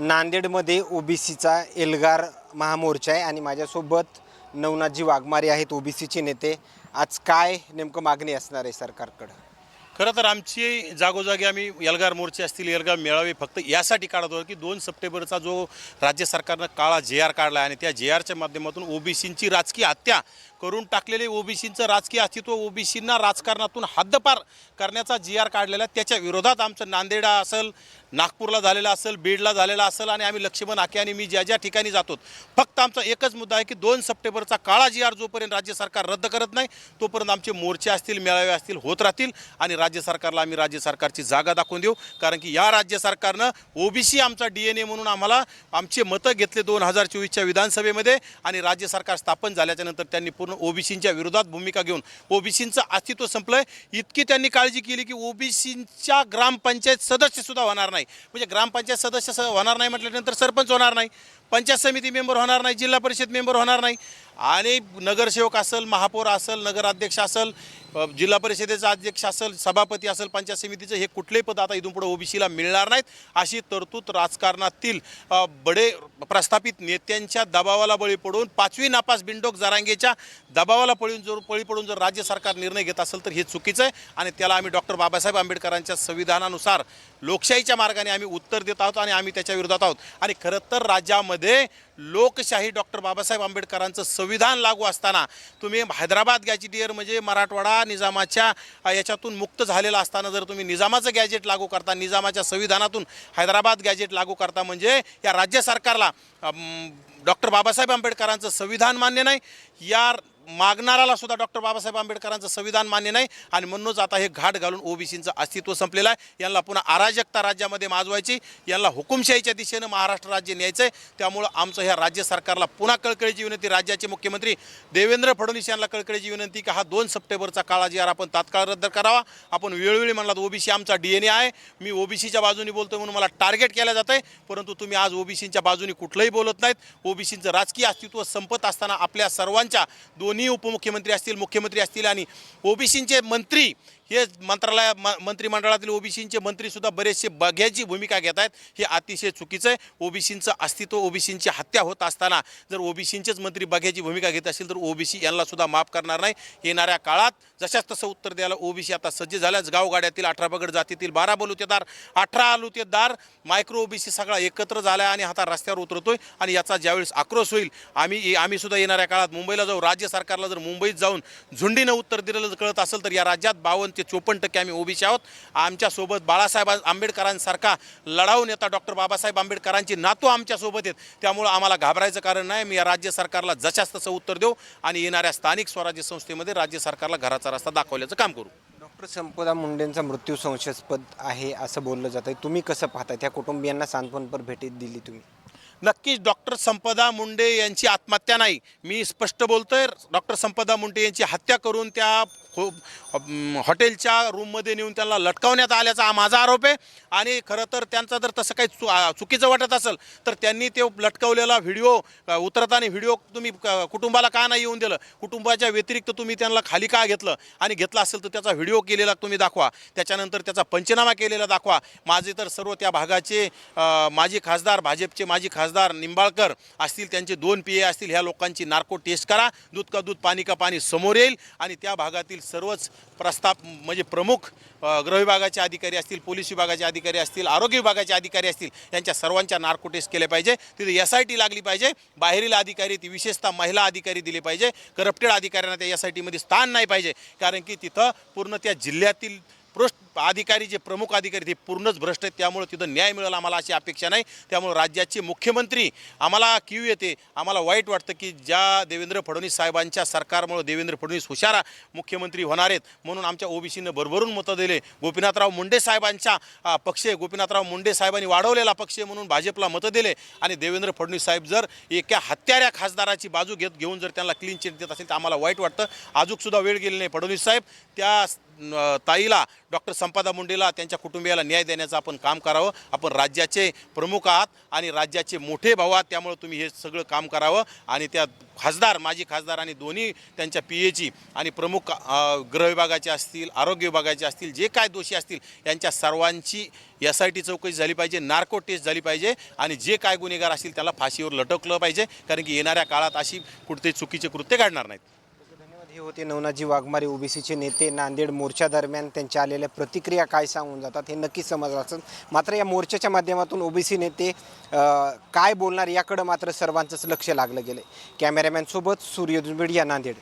नांदेडमध्ये ओबीसीचा एल्गार महामोर्चा आहे आणि माझ्यासोबत नवनाथजी वाघमारे आहेत ओबीसीचे नेते. आज काय नेमकं मागणी असणार आहे सरकारकडं? खरं तर आमची जागोजागी आम्ही एल्गार मोर्चे असतील एल्गार मेळावे फक्त यासाठी काढत होतो की दोन सप्टेंबरचा जो राज्य सरकारनं काळा जे आर काढला आहे आणि त्या जे आरच्या माध्यमातून ओबीसींची राजकीय हत्या करून टाकलेले ओबीसींचं राजकीय अस्तित्व ओबीसींना राजकारणातून हद्दपार करण्याचा जी आर काढलेला त्याच्या विरोधात आमचं नांदेडा असेल नागपूरला झालेला असेल बीडला झालेला असेल आणि आम्ही लक्ष्मण आके आणि मी ज्या ज्या ठिकाणी जातो फक्त आमचा एकच मुद्दा आहे की दोन सप्टेंबरचा काळा जी आर जोपर्यंत राज्य सरकार रद्द करत नाही तोपर्यंत आमचे मोर्चे असतील मेळावे असतील होत राहतील आणि राज्य सरकारला आम्ही राज्य सरकारची जागा दाखवून देऊ. कारण की या राज्य सरकारनं ओबीसी आमचा डी एन ए म्हणून आम्हाला आमचे मतं घेतले दोन हजार चोवीसच्या विधानसभेमध्ये आणि राज्य सरकार स्थापन झाल्याच्यानंतर त्यांनी पूर्ण ओबीसींच्या विरोधात भूमिका घेऊन ओबीसींचं अस्तित्व संपलं इतकी त्यांनी काळजी केली की ओबीसींच्या ग्रामपंचायत सदस्यसुद्धा होणार नाही. नाही. म्हणजे ग्रामपंचायत सदस्य स- होणार नाही म्हटल्यानंतर सरपंच होणार नाही. पंचायत समिती मेंबर होणार नाही. जिल्हा परिषद मेंबर होणार नाही. आणि नगरसेवक असेल महापौर असेल नगराध्यक्ष असेल जिल्हा परिषदेचा अध्यक्ष असेल सभापती असेल पंचायत समितीचं हे कुठलेही पद आता इथून पुढे ओबीसीला मिळणार नाहीत. अशी तरतूद राजकारणातील बडे प्रस्थापित नेत्यांच्या दबावाला बळी पडून पाचवी नापास बिंडोक जरांगेच्या दबावाला पळून जर बळी पडून जर राज्य सरकार निर्णय घेत असेल तर हे चुकीचं आहे. आणि त्याला आम्ही डॉक्टर बाबासाहेब आंबेडकरांच्या संविधानानुसार लोकशाहीच्या मार्गाने आम्ही उत्तर देत आहोत आणि आम्ही त्याच्या विरोधात आहोत. आणि खरं तर राज्यामध्ये लोकशाही डॉक्टर बाबासाहेब आंबेडकरांचं संविधान लागू असताना तुम्ही हैदराबाद गॅजेटियर म्हणजे मराठवाडा निजामाच्या याच्यातून मुक्त झालेला असताना जर तुम्ही निजामाचं गॅजेट लागू करता निजामाच्या संविधानातून हैदराबाद गॅजेट लागू करता म्हणजे या राज्य सरकारला डॉक्टर बाबासाहेब आंबेडकरांचं संविधान मान्य नाही या मागणाराला सुद्धा डॉक्टर बाबासाहेब आंबेडकरांचं संविधान मान्य नाही. आणि म्हणूनच आता हे घाट घालून ओबीसींचं अस्तित्व संपलेलं आहे. यांना पुन्हा अराजकता राज्यामध्ये माजवायची. यांना हुकुमशाहीच्या दिशेनं महाराष्ट्र राज्य न्यायचं आहे त्यामुळं आमचं ह्या राज्य सरकारला पुन्हा कळकळीची विनंती राज्याचे मुख्यमंत्री देवेंद्र फडणवीस यांना कळकळीची विनंती की? हा दोन सप्टेंबरचा काळाजीआर आपण तात्काळ रद्द करावा. आपण वेळोवेळी म्हणलात ओबीसी आमचा डी एन ए आहे. मी ओबीसीच्या बाजूने बोलतो म्हणून मला टार्गेट केलं जातं आहे परंतु तुम्ही आज ओबीसींच्या बाजूने कुठलंही बोलत नाहीत. ओबीसींचं राजकीय अस्तित्व संपत असताना आपल्या सर्वांच्या दोन्ही उपमुख्यमंत्री असतील मुख्यमंत्री असतील आणि ओबीसींचे मंत्री हे मंत्रालय म मंत्रिमंडळातील ओबीसींचे मंत्रीसुद्धा बरेचसे बघ्याची भूमिका घेत आहेत. हे अतिशय चुकीचं आहे. ओबीसींचं अस्तित्व ओबीसींची हत्या होत असताना जर ओबीसींचेच मंत्री बघ्याची भूमिका घेत असतील तर ओबीसी यांनासुद्धा माफ करणार नाही. येणाऱ्या काळात जशाच तसं उत्तर द्यायला ओबीसी आता सज्ज झाल्याच गावगाड्यातील अठरा पगड जातीतील बारा बलुतेदार अठरा आलुतेदार मायक्रो ओबीसी सगळा एकत्र झाला आणि आता रस्त्यावर उतरतोय आणि याचा ज्यावेळेस आक्रोश होईल आम्ही आम्हीसुद्धा येणाऱ्या काळात मुंबईला जाऊ. राज्य सरकारला जर मुंबईत जाऊन झुंडीनं उत्तर दिलेलं कळत असेल तर या राज्यात बावन्न ते चोपन्न टक्के आम्ही ओबीसी आहोत. आमच्यासोबत बाळासाहेब आंबेडकरांसारखा लढाऊ नेता डॉक्टर बाबासाहेब आंबेडकरांची नातू आमच्यासोबत आहेत. त्यामुळं आम्हाला घाबरायचं कारण नाही. मी या राज्य सरकारला जशाच तसं उत्तर देऊ आणि येणाऱ्या स्थानिक स्वराज्य संस्थेमध्ये राज्य सरकारला घराचा रस्ता दाखवल्याचं काम करू. डॉक्टर संपदा मुंडेंचा मृत्यू संशयास्पद आहे असं बोललं जात आहे. तुम्ही कसं पाहताय त्या कुटुंबियांना सांत्वनपर भेटीत दिली तुम्ही. नक्कीच डॉक्टर संपदा मुंडे यांची आत्महत्या नाही. मी स्पष्ट बोलतोय. डॉक्टर संपदा मुंडे यांची हत्या करून त्या खूप हॉटेलच्या रूममध्ये नेऊन त्यांना लटकावण्यात आल्याचा हा माझा आरोप आहे. आणि खरं तर त्यांचा जर तसं काही चु चुकीचं वाटत असेल तर त्यांनी ते लटकवलेला व्हिडिओ उतरताना व्हिडिओ तुम्ही क- कुटुंबाला का नाही येऊन दिलं? कुटुंबाच्या व्यतिरिक्त तुम्ही त्यांना खाली का घेतलं? आणि घेतला असेल तर त्याचा व्हिडिओ केलेला तुम्ही दाखवा. त्याच्यानंतर त्याचा पंचनामा केलेला दाखवा. माझे तर सर्व त्या भागाचे माजी खासदार भाजपचे माजी खासदार निंबाळकर असतील त्यांचे दोन पी ए असतील ह्या लोकांची नार्को टेस्ट करा. दूध का दूध पाणी का पाणी समोर येईल. आणि त्या भागातील सर्वच प्रस्ताव म्हणजे प्रमुख गृहविभागाचे विभागाचे अधिकारी असतील पोलीस विभागाचे अधिकारी असतील आरोग्य विभागाचे अधिकारी असतील यांच्या सर्वांच्या नार्को टेस्ट केले पाहिजे. तिथे एस आय टी लागली पाहिजे. बाहेरील अधिकारी ती विशेषतः महिला अधिकारी दिले पाहिजे. करप्टेड अधिकाऱ्यांना त्या एस आय टीमध्ये स्थान नाही पाहिजे. कारण की तिथं पूर्ण त्या जिल्ह्यातील पृष्ठ अधिकारी जे प्रमुख अधिकारी ते पूर्णच भ्रष्ट आहेत. त्यामुळे तिथं न्याय मिळेल आम्हाला अशी अपेक्षा नाही. त्यामुळे राज्याचे मुख्यमंत्री आम्हाला क्यू येते. आम्हाला वाईट वाटतं की ज्या देवेंद्र फडणवीस साहेबांच्या सरकारमुळे देवेंद्र फडणवीस हुशारा मुख्यमंत्री होणार आहेत म्हणून आमच्या ओबीसीनं भरभरून मतं दिले. गोपीनाथराव मुंडे साहेबांच्या पक्ष गोपीनाथराव मुंडे साहेबांनी वाढवलेला पक्ष म्हणून भाजपला मतं दिले. आणि देवेंद्र फडणवीस साहेब जर एका हत्याऱ्या खासदाराची बाजू घेत घेऊन जर त्यांना क्लीन चिट देत असेल तर आम्हाला वाईट वाटतं. अजूकसुद्धा वेळ गेली नाही फडणवीस साहेब. त्या ताईला डॉक्टर संपदा मुंडेला त्यांच्या कुटुंबियाला न्याय देण्याचं आपण काम करावं. आपण राज्याचे प्रमुख आहात आणि राज्याचे मोठे भाऊ आहात त्यामुळे तुम्ही हे सगळं काम करावं. आणि त्या खासदार माजी खासदार आणि दोन्ही त्यांच्या पी एची आणि प्रमुख अ, गृह विभागाचे असतील आरोग्य विभागाचे असतील जे काय दोषी असतील यांच्या सर्वांची एस आय टी चौकशी झाली पाहिजे नार्को टेस्ट झाली पाहिजे आणि जे काय गुन्हेगार असतील त्याला फाशीवर लटकलं पाहिजे कारण की येणाऱ्या काळात अशी कुठते चुकीचे कृत्य घडणार नाहीत. हे होते. नवनाजी वाघमारे ओबीसीचे नेते नांदेड मोर्चा दरम्यान त्यांच्या आलेल्या प्रतिक्रिया काय सांगून जातात हे नक्की समजलं असतं मात्र या मोर्चाच्या माध्यमातून ओबीसी नेते काय बोलणार याकडं मात्र सर्वांचंच लक्ष लागलं गेलं कॅमेरामॅनसोबत सूर्य या नांदेड.